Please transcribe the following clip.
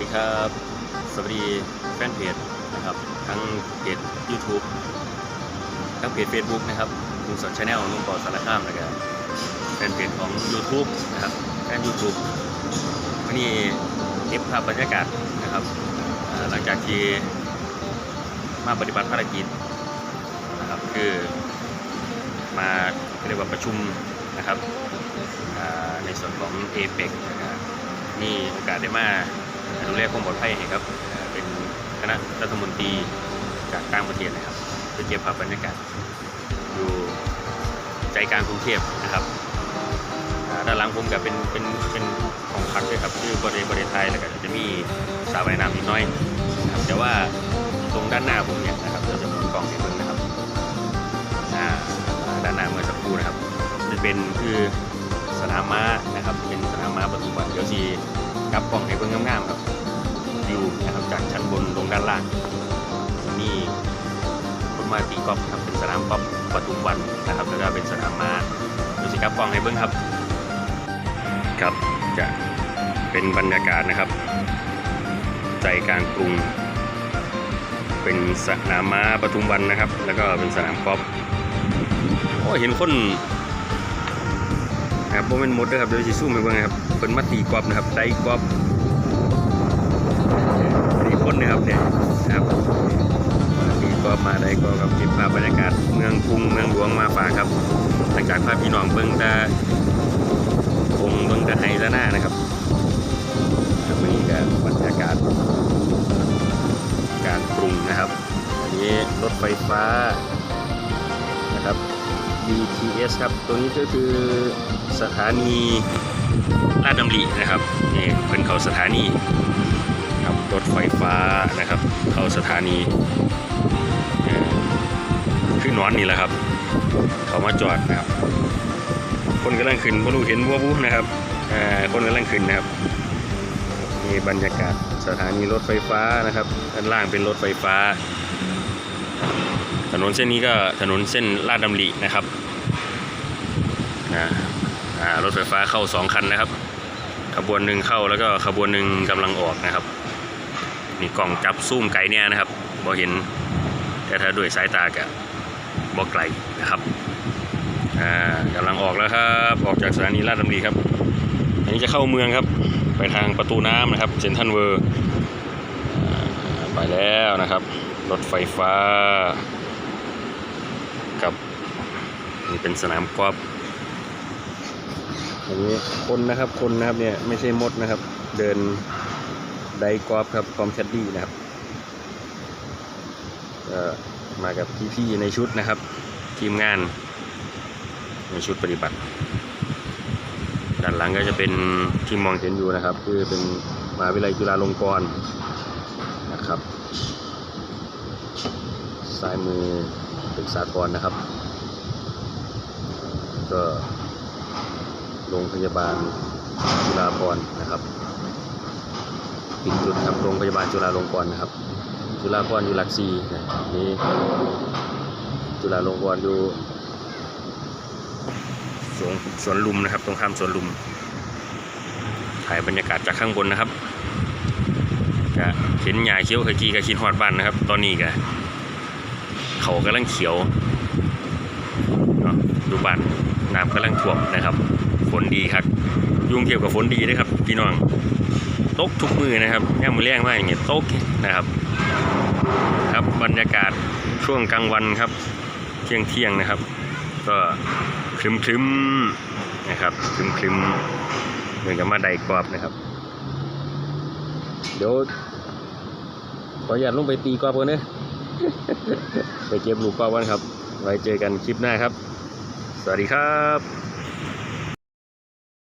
ดีครับ สวัสดีแฟนเพจนะครับ ทั้งเพจ YouTube ทั้งเพจ Facebook นะครับลุงสอนชาแนลลุงปอสารคามนะครับแฟนเพจของ YouTube นะครับแฟน YouTube วันนี้เก็บภาพบรรยากาศนะครับ หลังจากที่มาปฏิบัติภารกิจนะครับคือมาเรียกว่าประชุมนะครับในส่วนของ a p e c นะครับมีโอกาสได้มา ดูแลความปลอดภัยให้ครับเป็นคณะรัฐมนตรีจากต่างประเทศนะครับเพื่อเก็บภาพบรรยากาศอยู่ใจกลางกรุงเทพนะครับด้านหลังผมก็เป็นเป็นเป็นของพักด้วยครับชื่อบริบริไทยแล้วก็จะมีสระว่ายน้ำนิดน้อยนะครับแต่ว่าตรงด้านหน้าผมเนี่ยนะครับเราจะมุนกล้องให้เบิ่งนะครับด้านหน้าเมื่อสักครู่นะครับ จะเป็นคือสนามม้านะครับเป็นสนามม้าปทุมวันเดี๋ยวสีกับกล้องให้านล่างมีคนมาตีกอล์ฟครับเป็นสนามกอล์ฟปทุมวันนะครับแล้วก็เป็นสนามม้าดี๋ยวสีกลับกล้องให้เบิ่งครับ ครับจะเป็นบรรยากาศนะครับใจกลางกรุง เป็นสนามม้าปทุมวันนะครับ แล้วก็เป็นสนามกอล์ฟโอ้เห็นคนนะครับโมเมนต์มดด้วยครับเดี๋ยวจะซูมให้เบิ่งครับเป็นมาตีกอล์ฟนะครับไดกอล์ฟ จากพาพี่น้องเบิ่งต่คงเบิ่งต่ไฮซะหน้านะครับครับนี่ก็บรรยากาศ การกรุงนะครับอันนี้รถไฟฟ้านะครับ BTS ครับ ตัวนี้ก็คือสถานีลาดดำรินะครับนี่เป็นเขาสถานีครับรถไฟฟ้านะครับ เขาสถานีเอ่อขึ้นนอนนี่แหละครับ เขามาจอดนะครับ คนกำลังขึ้นบรูเห็นวัวบุนะครับอ่าคนกำลังขึ้นนะครับนี่บรรยากาศสถานีรถไฟฟ้านะครับด้านล่างเป็นรถไฟฟ้า ถนนเส้นนี้ก็ถนนเส้นลาดดำรินะครับอ่าอ่ารถไฟฟ้าเข้าสองคันนะครับ ขบวนหนึ่งเข้าแล้วก็ขบวนหนึ่งกำลังออกนะครับมีกล่องจับซูมไกลเนี่ยนะครับบอเห็นแต่ถ้าด้วยสายตาก็ บอไกลนะครับอ่ากำลังออกแล้วครับออกจากสถานีลาดดำริครับ อันนี้จะเข้าเมืองครับ ไปทางประตูน้ำนะครับเซนทันเวอร์ไปแล้วนะครับ รถไฟฟ้ากับนี่เป็นสนามกอล์ฟอันนี้คนนะครับคนนะครับเนี่ยไม่ใช่มดนะครับ เดินไดกอล์ฟครับพร้อมแคดดี้นะครับ มากับพี่ๆในชุดนะครับ ทีมงาน ในชุดปฏิบัติ ด้านหลังก็จะเป็นที่มองเห็นอยู่นะครับ คือเป็นมหาวิทยาลัยจุฬาลงกรณ์นะครับซ้ายมือตึกสากรนะครับ ก็โรงพยาบาลจุฬาภรณ์นะครับปิดจุดครับโรงพยาบาลจุฬาลงกรณ์นะครับ จุฬาภรอยู่หลักสี่นะนี่จุฬาลงกรณ์อยู่สวนสวนลุมนะครับ ตรงข้ามสวนลุม ถ่ายบรรยากาศจากข้างบนนะครับก็เห็นหญ้าเขียวเคยกีกับคินฮอดบ้านนะครับ ตอนนี้ก็เขากำลังเขียวเนาะดูบ้านน้ำกำลังท่วมนะครับฝนดีครับยุ่งเกี่ยวกับฝนดีนะครับพี่น้อง ตกทุกมือนะครับย่ามมือแรงมากอย่างเงี้ยตกนะครับ ครับบรรยากาศช่วงกลางวันครับ เที่ยงเที่ยงนะครับ ก็ครึมครึมนะครับครึมครึมเหมือนกับมาไดกรอบนะครับ เดี๋ยวขออนุญาตลงไปตีกรอบกันเนะไปเก็บลูกกรอบกันครับ ไว้เจอกันคลิปหน้าครับ สวัสดีครับ